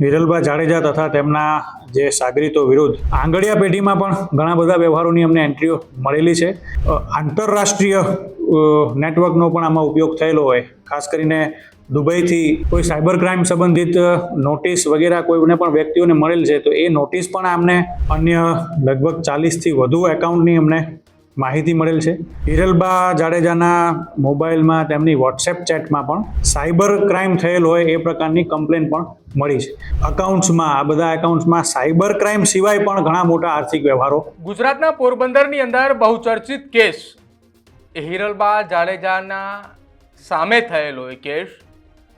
વિરલભા જાડેજા તથા તેમના જે સાગરીતો વિરુદ્ધ આંગળિયા પેઢીમાં પણ ઘણા બધા વ્યવહારોની અમને એન્ટ્રીઓ મળેલી છે. આંતરરાષ્ટ્રીય નેટવર્કનો પણ આમાં ઉપયોગ થયેલો હોય. ખાસ કરીને દુબઈથી કોઈ સાયબર ક્રાઇમ સંબંધિત નોટિસ વગેરે કોઈને પણ વ્યક્તિઓને મળેલ છે, તો એ નોટિસ પણ અમને અન્ય લગભગ ચાલીસથી વધુ એકાઉન્ટની અમને માહિતી મળેલ છે. હિરલબા જાડેજાના મોબાઈલમાં તેમની વોટ્સએપ ચેટમાં પણ સાયબર ક્રાઇમ થયેલ હોય એ પ્રકારની કમ્પ્લેન પણ મળી છે. અકાઉન્ટ્સમાં, આ બધા એકાઉન્ટ્સમાં સાયબર ક્રાઇમ સિવાય પણ ઘણા મોટા આર્થિક વ્યવહારો ગુજરાતના પોરબંદરની અંદર બહુચર્ચિત કેસ. હિરલબા જાડેજાના સામે થયેલો એ કેસ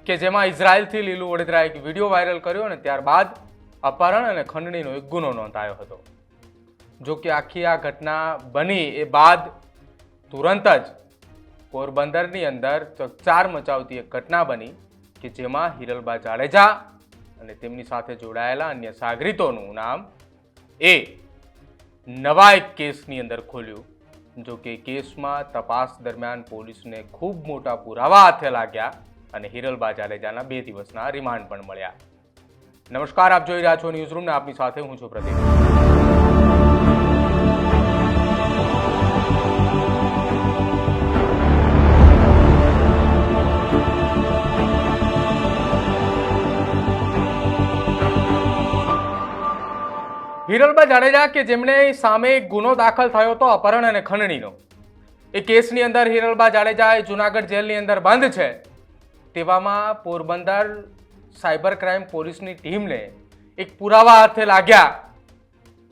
કે જેમાં ઇઝરાયલથી લીલું વડોદરા એક વીડિયો વાયરલ કર્યો અને ત્યારબાદ અપહરણ અને ખંડણીનો એક ગુનો નોંધાયો હતો. જો કે આખી આ ઘટના બની એ બાદ તુરંત જ પોરબંદરની અંદર ચકચાર મચાવતી એક ઘટના બની કે જેમાં હિરલબા જાડેજા અને તેમની સાથે જોડાયેલા અન્ય સાગરીતોનું નામ એ નવા એક કેસની અંદર ખોલ્યું. જો કે કેસમાં તપાસ દરમિયાન પોલીસને ખૂબ મોટા પુરાવા હાથે લાગ્યા અને હિરલબા જાડેજાના બે દિવસના રિમાન્ડ પણ મળ્યા. નમસ્કાર, આપ જોઈ રહ્યા છો ન્યૂઝરૂમને આપની સાથે હું છું પ્રદીપ હિરલબા જાડેજા કે જેમણે સામે ગુનો દાખલ થયો હતો અપહરણ અને ખંડણીનો? એ કેસની અંદર હિરલબા જાડેજા એ જુનાગઢ જેલની અંદર બંધ છે. તેવામાં પોરબંદર સાયબર ક્રાઇમ પોલીસની ટીમને એક પુરાવા હાથે લાગ્યા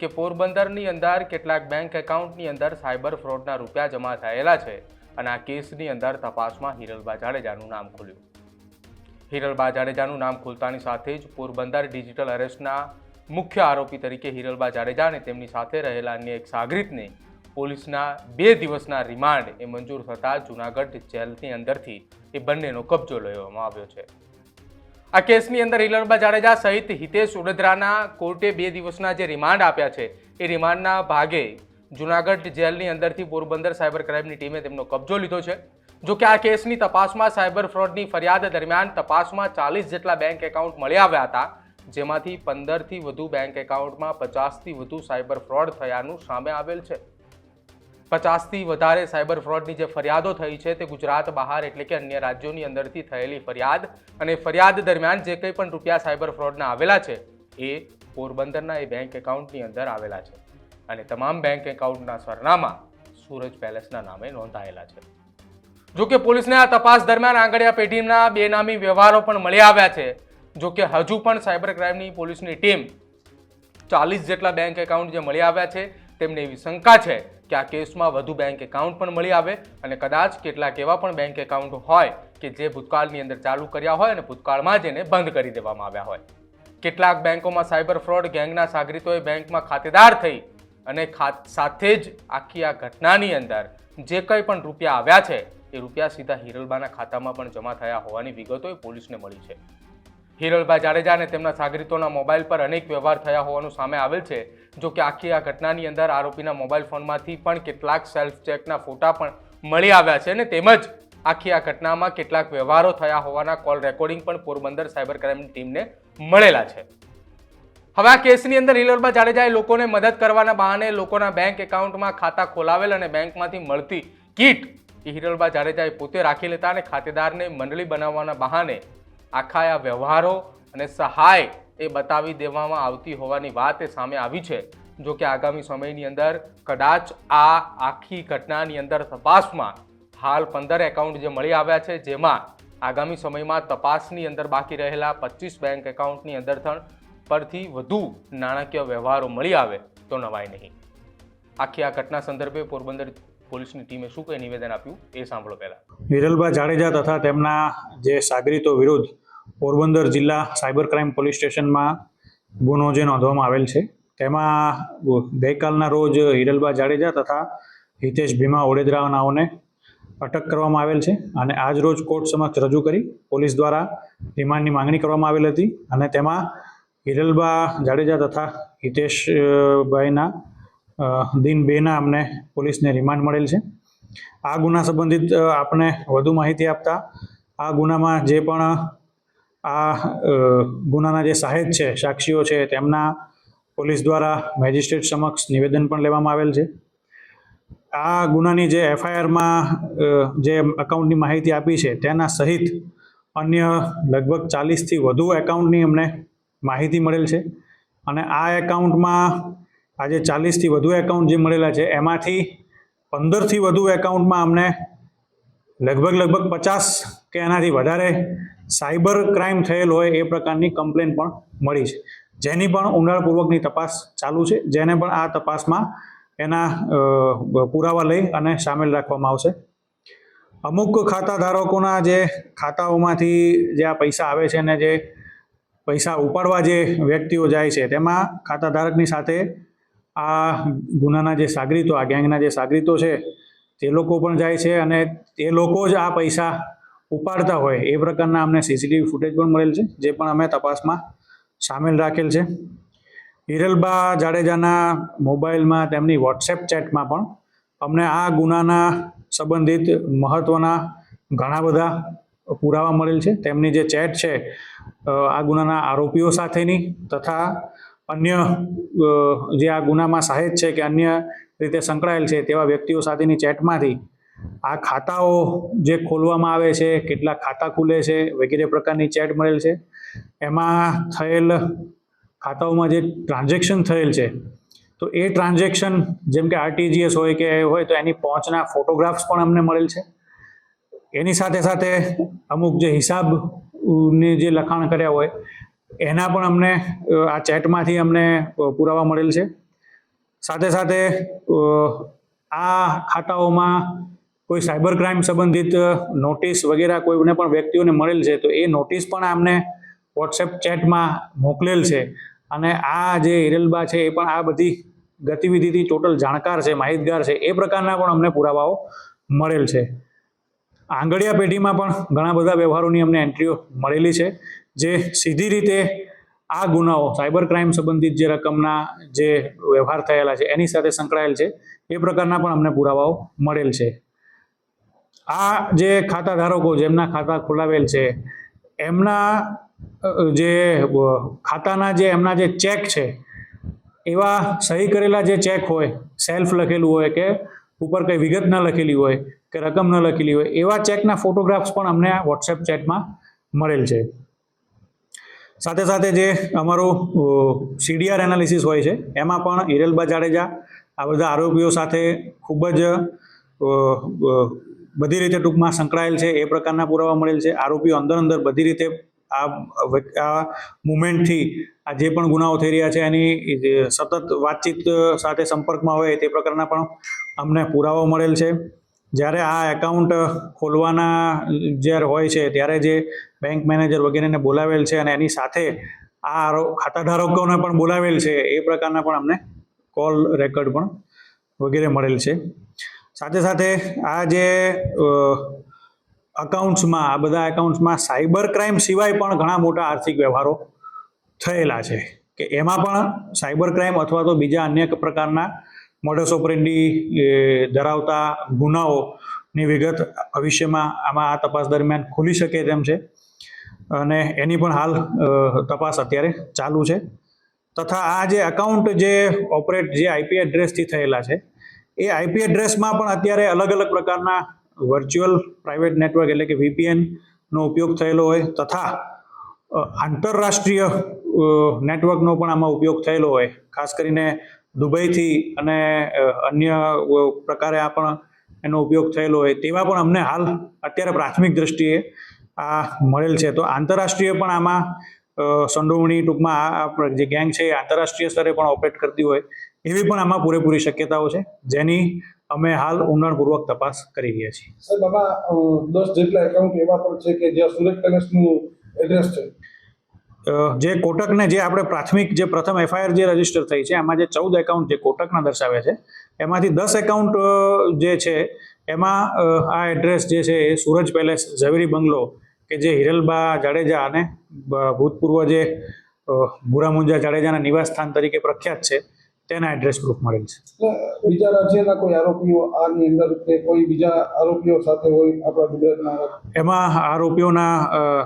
કે પોરબંદરની અંદર કેટલાક બેંક એકાઉન્ટની અંદર સાયબર ફ્રોડના રૂપિયા જમા થયેલા છે અને આ કેસની અંદર તપાસમાં હિરલબા જાડેજાનું નામ ખુલ્યું. હિરલબા જાડેજાનું નામ ખુલતાની સાથે જ પોરબંદર ડિજિટલ અરેસ્ટના મુખ્ય આરોપી તરીકે હિરલબા જાડેજા અને તેમની સાથે રહેલા અન્ય એક સાગરીતને પોલીસના બે દિવસના રિમાન્ડ એ મંજૂર થતાં જુનાગઢ જેલની અંદરથી એ બંનેનો કબજો લેવામાં આવ્યો છે. આ કેસની અંદર હિરલબા જાડેજા સહિત હિતેશ ઉડદરાના કોર્ટે બે દિવસના જે રિમાન્ડ આપ્યા છે, એ રિમાન્ડના ભાગે જુનાગઢ જેલની અંદરથી પોરબંદર સાયબર ક્રાઇમની ટીમે તેમનો કબજો લીધો છે. જો કે આ કેસની તપાસમાં સાયબર ફ્રોડની ફરિયાદ દરમિયાન તપાસમાં ચાલીસ જેટલા બેંક એકાઉન્ટ મળી આવ્યા હતા. જેમાંથી પંદરથી વધુ બેંક એકાઉન્ટમાં પચાસથી વધુ સાયબર ફ્રોડ થયાનું સામે આવેલ છે. પચાસથી વધારે સાયબર ફ્રોડની જે ફરિયાદો થઈ છે તે ગુજરાત બહાર એટલે કે અન્ય રાજ્યોની અંદરથી થયેલી ફરિયાદ અને ફરિયાદ દરમિયાન જે કંઈ પણ રૂપિયા સાયબર ફ્રોડના આવેલા છે એ પોરબંદરના એ બેંક એકાઉન્ટની અંદર આવેલા છે. અને તમામ બેંક એકાઉન્ટના સરનામા સુરજ પેલેસના નામે નોંધાયેલા છે. જો કે પોલીસને આ તપાસ દરમિયાન આંગળિયા પેઢીના બેનામી વ્યવહારો પણ મળી આવ્યા છે. જો કે હજુ પણ સાયબર ક્રાઇમની પોલીસની ટીમ ચાલીસ જેટલા બેંક એકાઉન્ટ જે મળી આવ્યા છે, તેમને એવી શંકા છે કે આ કેસમાં વધુ બેંક એકાઉન્ટ પણ મળી આવે અને કદાચ કેટલાક એવા પણ બેંક એકાઉન્ટ હોય કે જે ભૂતકાળની અંદર ચાલુ કર્યા હોય અને ભૂતકાળમાં જ એને બંધ કરી દેવામાં આવ્યા હોય. કેટલાક બેંકોમાં સાયબર ફ્રોડ ગેંગના સાગરીતોએ બેંકમાં ખાતેદાર થઈ અને સાથે જ આખી આ ઘટનાની અંદર જે કંઈ પણ રૂપિયા આવ્યા છે, એ રૂપિયા સીધા હિરલબાના ખાતામાં પણ જમા થયા હોવાની વિગતો પોલીસને મળી છે. હિરલભાઈ જાડેજા અને તેમના સાગરીતોના મોબાઈલ પર અનેક વ્યવહાર થયા હોવાનું સામે આવેલ છે. જો કે આખી આ ઘટનાની અંદર આરોપીના મોબાઈલ ફોનમાંથી પણ કેટલાક સેલ્ફ ચેકના ફોટા પણ મળી આવ્યા છે અને તેમજ આખી આ ઘટનામાં કેટલાક વ્યવહારો થયા હોવાના કોલ રેકોર્ડિંગ પણ પોરબંદર સાયબર ક્રાઇમની ટીમને મળેલા છે. હવે આ કેસની અંદર હિરલબા જાડેજાએ લોકોને મદદ કરવાના બહાને લોકોના બેંક એકાઉન્ટમાં ખાતા ખોલાવેલ અને બેંકમાંથી મળતી કીટ હિરલબા જાડેજાએ પોતે રાખી લેતા અને ખાતેદારને મંડળી બનાવવાના બહાને આખા આ વ્યવહારો અને સહાય એ બતાવી દેવામાં આવતી હોવાની વાત એ સામે આવી છે. જો કે આગામી સમયની અંદર કદાચ આ આખી ઘટનાની અંદર તપાસમાં હાલ પંદર એકાઉન્ટ જે મળી આવ્યા છે, જેમાં આગામી સમયમાં તપાસની અંદર બાકી રહેલા પચીસ બેંક એકાઉન્ટની અંદર પરથી વધુ નાણાકીય વ્યવહારો મળી આવે તો નવાય નહીં. આખી આ ઘટના સંદર્ભે પોરબંદર પોલીસની ટીમે શું કંઈ નિવેદન આપ્યું એ સાંભળો પહેલા. વિરલભા જાડેજા તથા તેમના જે સાગરીતો વિરુદ્ધ પોરબંદર જિલ્લા સાયબર ક્રાઇમ પોલીસ સ્ટેશનમાં ગુનો જે નોંધવામાં આવેલ છે, તેમાં ગઈકાલના રોજ હિરલબા જાડેજા તથા હિતેશ ભીમા ઓડેદરાનાઓને અટક કરવામાં આવેલ છે અને આજ રોજ કોર્ટ સમક્ષ રજૂ કરી પોલીસ દ્વારા રિમાન્ડની માંગણી કરવામાં આવેલ હતી અને તેમાં હિરલબા જાડેજા તથા હિતેશભાઈના દિન બેના અમને પોલીસને રિમાન્ડ મળેલ છે. આ ગુના સંબંધિત આપને વધુ માહિતી આપતા આ ગુનામાં જે પણ આ ગુનાના જે સાહેબ છે, સાક્ષીઓ છે, તેમના પોલીસ દ્વારા મેજિસ્ટ્રેટ સમક્ષ નિવેદન પણ લેવામાં આવેલ છે. આ ગુનાની જે એફઆઈઆરમાં જે એકાઉન્ટની માહિતી આપી છે, તેના સહિત અન્ય લગભગ ચાલીસથી વધુ એકાઉન્ટની અમને માહિતી મળેલ છે. અને આ એકાઉન્ટમાં આજે ચાલીસથી વધુ એકાઉન્ટ જે મળેલા છે, એમાંથી પંદરથી વધુ એકાઉન્ટમાં અમને લગભગ લગભગ પચાસ કે એનાથી વધારે સાયબર ક્રાઇમ થયેલ હોય એ પ્રકારની કમ્પ્લેન પણ મળી છે. જેની પણ ઊંડાણપૂર્વકની તપાસ ચાલુ છે, જેને પણ આ તપાસમાં એના પુરાવા લઈ અને સામેલ રાખવામાં આવશે. અમુક ખાતા ધારકોના જે ખાતાઓમાંથી જે આ પૈસા આવે છે અને જે પૈસા ઉપાડવા જે વ્યક્તિઓ જાય છે, તેમાં ખાતા ધારકની સાથે આ ગુનાના જે સાગરીતો, આ ગેંગના જે સાગરીતો છે, તે લોકો પણ જાય છે અને તે લોકો જ આ પૈસા ઉપાડતા હોય. એ પ્રકારના અમને સીસીટીવી ફૂટેજ પણ મળેલ છે, જે પણ અમે તપાસમાં સામેલ રાખેલ છે. હિરલબા જાડેજાના મોબાઈલમાં, તેમની વોટ્સએપ ચેટમાં પણ અમને આ ગુનાના સંબંધિત મહત્ત્વના ઘણા બધા પુરાવા મળેલ છે. તેમની જે ચેટ છે આ ગુનાના આરોપીઓ સાથેની તથા અન્ય જે આ ગુનામાં સહાયક છે કે અન્ય રીતે સંકળાયેલ છે તેવા વ્યક્તિઓ સાથેની ચેટમાંથી આ ખાતાઓ જે ખોલવામાં આવે છે, કેટલા ખાતા ખુલે છે, વગેરે પ્રકારની ચેટ મળેલ છે, એમાં થયેલ ખાતાઓમાં જે ટ્રાન્ઝેક્શન થયેલ છે, તો એ ટ્રાન્ઝેક્શન જેમ કે આરટીજીએસ હોય કે હોય તો એની પહોંચના ફોટોગ્રાફ્સ પણ અમને મળેલ છે. એની સાથે સાથે અમુક જે હિસાબ ને જે લખાણ કર્યા હોય એના પણ અમને આ ચેટમાંથી અમને પુરાવા મળેલ છે. સાથે સાથે આ ખાતાઓમાં કોઈ સાયબર ક્રાઇમ સંબંધિત નોટિસ વગેરે કોઈને પણ વ્યક્તિઓને મળેલ છે, તો એ નોટિસ પણ અમને વોટ્સએપ ચેટમાં મોકલેલ છે. અને આ જે હિરલબા છે, એ પણ આ બધી ગતિવિધિથી ટોટલ જાણકાર છે, માહિતગાર છે, એ પ્રકારના પણ અમને પુરાવાઓ મળેલ છે. આંગળિયા પેઢીમાં પણ ઘણા બધા વ્યવહારોની અમને એન્ટ્રીઓ મળેલી છે. જે સીધી રીતે આ ગુનાઓ, સાયબર ક્રાઇમ સંબંધિત જે રકમના જે વ્યવહાર થયેલા છે, એની સાથે સંકળાયેલ છે, એ પ્રકારના પણ અમને પુરાવાઓ મળેલ છે. આ જે ખાતા ધારકો જેમના ખાતા ખોલાવેલ છે, એમના જે ખાતાના જે એમના જે ચેક છે, એવા સહી કરેલા જે ચેક હોય, સેલ્ફ લખેલું હોય કે ઉપર કંઈ વિગત ન લખેલી હોય કે રકમ ન લખેલી હોય, એવા ચેકના ફોટોગ્રાફ્સ પણ અમને વોટ્સએપ ચેટમાં મળેલ છે. સાથે સાથે જે અમારું સીડીઆર એનાલિસિસ હોય છે, એમાં પણ હિરલબા જાડેજા આ બધા આરોપીઓ સાથે ખૂબ જ બધી રીતે ટૂંકમાં સંકળાયેલ છે, એ પ્રકારના પુરાવા મળેલ છે. આરોપીઓ અંદર અંદર બધી રીતે આ આ મુમેન્ટથી આ જે પણ ગુનાઓ થઈ રહ્યા છે, એની સતત વાતચીત સાથે સંપર્કમાં હોય તે પ્રકારના પણ અમને પુરાવો મળેલ છે. જ્યારે આ એકાઉન્ટ ખોલવાના જ્યારે હોય છે, ત્યારે જે બેંક મેનેજર વગેરેને બોલાવેલ છે અને એની સાથે આ ખાતા ખાતાધારકોને પણ બોલાવેલ છે, એ પ્રકારના પણ અમને કોલ રેકોર્ડ પણ વગેરે મળેલ છે. સાથે સાથે આ જે અકાઉન્ટ્સમાં આ બધા એકાઉન્ટ્સમાં સાયબર ક્રાઇમ સિવાય પણ ઘણા મોટા આર્થિક વ્યવહારો થયેલા છે. કે એમાં પણ સાયબર ક્રાઇમ અથવા તો બીજા અન્ય પ્રકારના મોડસ ઓપરેન્ડી ધરાવતા ગુનાઓની વિગત ભવિષ્યમાં આમાં આ તપાસ દરમિયાન ખુલી શકે તેમ છે. અને એની પણ હાલ તપાસ અત્યારે ચાલુ છે. તથા આ જે એકાઉન્ટ જે ઓપરેટ જે આઈપી એડ્રેસથી થયેલા છે, એ આઈપી એડ્રેસમાં પણ અત્યારે અલગ અલગ પ્રકારના વર્ચ્યુઅલ પ્રાઇવેટ નેટવર્ક એટલે કે વીપીએનનો ઉપયોગ થયેલો હોય તથા આંતરરાષ્ટ્રીય નેટવર્કનો પણ આમાં ઉપયોગ થયેલો હોય. ખાસ કરીને દુબઈથી અને અન્ય પ્રકારે આ પણ એનો ઉપયોગ થયેલો હોય તેવા પણ અમને હાલ અત્યારે પ્રાથમિક દ્રષ્ટિએ આ મળેલ છે. તો આંતરરાષ્ટ્રીય પણ આમાં સંડોવણી ટૂંકમાં આ જે ગેંગ છે એ આંતરરાષ્ટ્રીય સ્તરે પણ ઓપરેટ કરતી હોય એવી પણ આમાં પૂરેપૂરી શક્યતાઓ છે જેની અમે હાલ ઊંડાણપૂર્વક તપાસ કરી રહ્યા છીએ. સર દસ જેટલા એકાઉન્ટ એવા પણ છે કે જ્યાં સુરત પેલેસનું એડ્રેસ છે. જે કોટકને જે આપણે પ્રાથમિક જે પ્રથમ એફઆઈઆર જે રજિસ્ટર થઈ છે, એમાં જે ચૌદ એકાઉન્ટ જે કોટકના દર્શાવે છે, એમાંથી દસ એકાઉન્ટ જે છે, એમાં આ એડ્રેસ જે છે એ સૂરજ પેલેસ ઝવેરી બંગલો કે જે હિરલબા જાડેજા અને ભૂતપૂર્વ જે ભૂરામુંજા જાડેજાના નિવાસ સ્થાન તરીકે પ્રખ્યાત છે તેના એડ્રેસ પ્રૂફ મળેલ છે. બીજા રાજ્યના કોઈ આરોપીઓ આની અંદર કે કોઈ બીજા આરોપીઓ સાથે હોય આપણા ગુજરાતના એમાં આરોપીઓના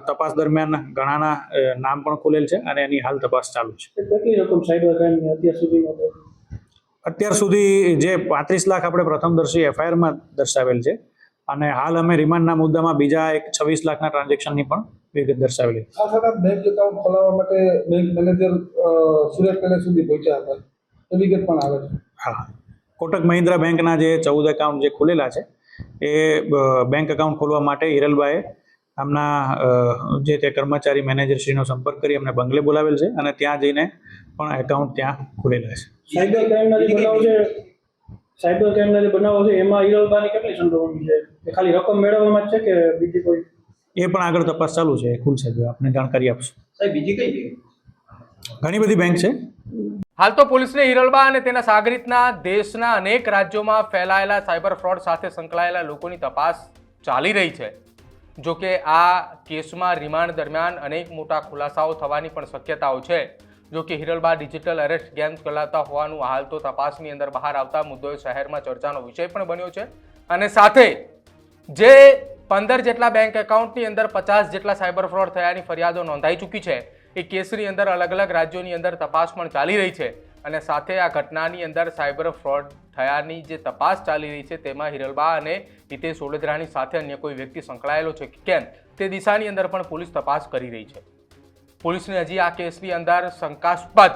તપાસ દરમિયાન ઘણાના નામ પણ ખુલેલ છે અને એની હાલ તપાસ ચાલુ છે. કેટલી રકમ ક્રાઇમની અત્યાર સુધી અત્યાર સુધી જે પાંત્રીસ લાખ આપણે પ્રથમદર્શી એફઆઈઆરમાં દર્શાવેલ છે અને હાલ અમે રિમાન્ડના મુદ્દામાં બીજા એક છવ્વીસ લાખના ટ્રાન્ઝેક્શનની પણ વિગત દર્શાવેલી આ બેંક એકાઉન્ટ ખોલાવવા માટે બેંક મેનેજર સુરત પેલેસ સુધી પહોંચ્યા હતા. વિગત પણ આવે છે. હા. કોટક મહિન્દ્રા બેંકના જે ચૌદ એકાઉન્ટ જે ખુલેલા છે એ બેંક એકાઉન્ટ ખોલવા માટે હિરલભાઈએ આમના જે તે કર્મચારી મેનેજરશ્રીનો સંપર્ક કરી અમને બંગલે બોલાવેલ છે અને ત્યાં જઈને પણ એકાઉન્ટ ત્યાં ખુલેલા છે. સાયબર ક્રાઇમના જે બનાવો છે સાયબર ક્રાઇમના જે બનાવો છે એમાં હિરલભાઈની કેટલી સંડોવણી છે? એ ખાલી રકમ મેળવવામાં જ છે કે બીજી કોઈ? એ પણ આગળ તપાસ ચાલુ છે એ ખુલશે જો આપને જાણકારી આપશું. સાહેબ બીજી કઈ ઘણી બધી બેંક છે. હાલ તો પોલીસને હિરલબા અને તેના સાગરીતના દેશના અનેક રાજ્યોમાં ફેલાયેલા સાયબર ફ્રોડ સાથે સંકળાયેલા લોકોની તપાસ ચાલી રહી છે. જો કે આ કેસમાં રિમાન્ડ દરમિયાન અનેક મોટા ખુલાસાઓ થવાની પણ શક્યતાઓ છે. જો કે હિરલબા ડિજિટલ અરેસ્ટ ગેમ્સ ચલાવતા હોવાનું હાલ તો તપાસની અંદર બહાર આવતા મુદ્દો શહેરમાં ચર્ચાનો વિષય પણ બન્યો છે. અને સાથે જે પંદર જેટલા બેંક એકાઉન્ટની અંદર પચાસ જેટલા સાયબર ફ્રોડ થયાની ફરિયાદો નોંધાઈ ચૂકી છે. એ કેસની અંદર અલગ અલગ રાજ્યોની અંદર તપાસ પણ ચાલી રહી છે અને સાથે આ ઘટનાની અંદર સાયબર ફ્રોડ થયાની જે તપાસ ચાલી રહી છે તેમાં હિરલબા અને હિતેશ ઓડેદરાની સાથે અન્ય કોઈ વ્યક્તિ સંકળાયેલો છે કે કેમ તે દિશાની અંદર પણ પોલીસ તપાસ કરી રહી છે. પોલીસને હજી આ કેસની અંદર શંકાસ્પદ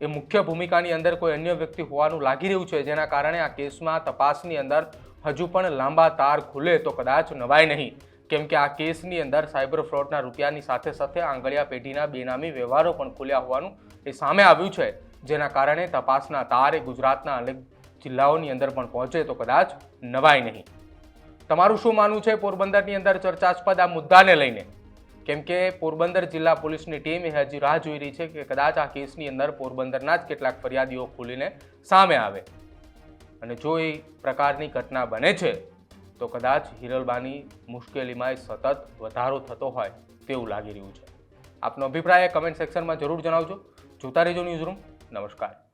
એ મુખ્ય ભૂમિકાની અંદર કોઈ અન્ય વ્યક્તિ હોવાનું લાગી રહ્યું છે જેના કારણે આ કેસમાં તપાસની અંદર હજુ પણ લાંબા તાર ખુલે તો કદાચ નવાય નહીં. કેમ કે આ કેસની અંદર સાયબર ફ્રોડના રૂપિયાની સાથે સાથે આંગળિયા પેઢીના બેનામી વ્યવહારો પણ ખુલ્યા હોવાનું એ સામે આવ્યું છે. જેના કારણે તપાસના તાર ગુજરાતના અનેક જિલ્લાઓની અંદર પણ પહોંચે તો કદાચ નવાય નહીં. તમારું શું માનવું છે પોરબંદરની અંદર ચર્ચાસ્પદ આ મુદ્દાને લઈને? કેમ કે પોરબંદર જિલ્લા પોલીસની ટીમ એ હજી રાહ જોઈ રહી છે કે કદાચ આ કેસની અંદર પોરબંદરના જ કેટલાક ફરિયાદીઓ ખુલીને સામે આવે. અને જો એ પ્રકારની ઘટના બને છે તો કદાચ હિરલબાની મુશ્કેલીમાં સતત વધારો થતો હોય તેવું લાગી રહ્યું છે. આપનો અભિપ્રાય કમેન્ટ સેક્શનમાં જરૂર જણાવજો. જોતા રહેજો ન્યૂઝરૂમ નમસ્કાર.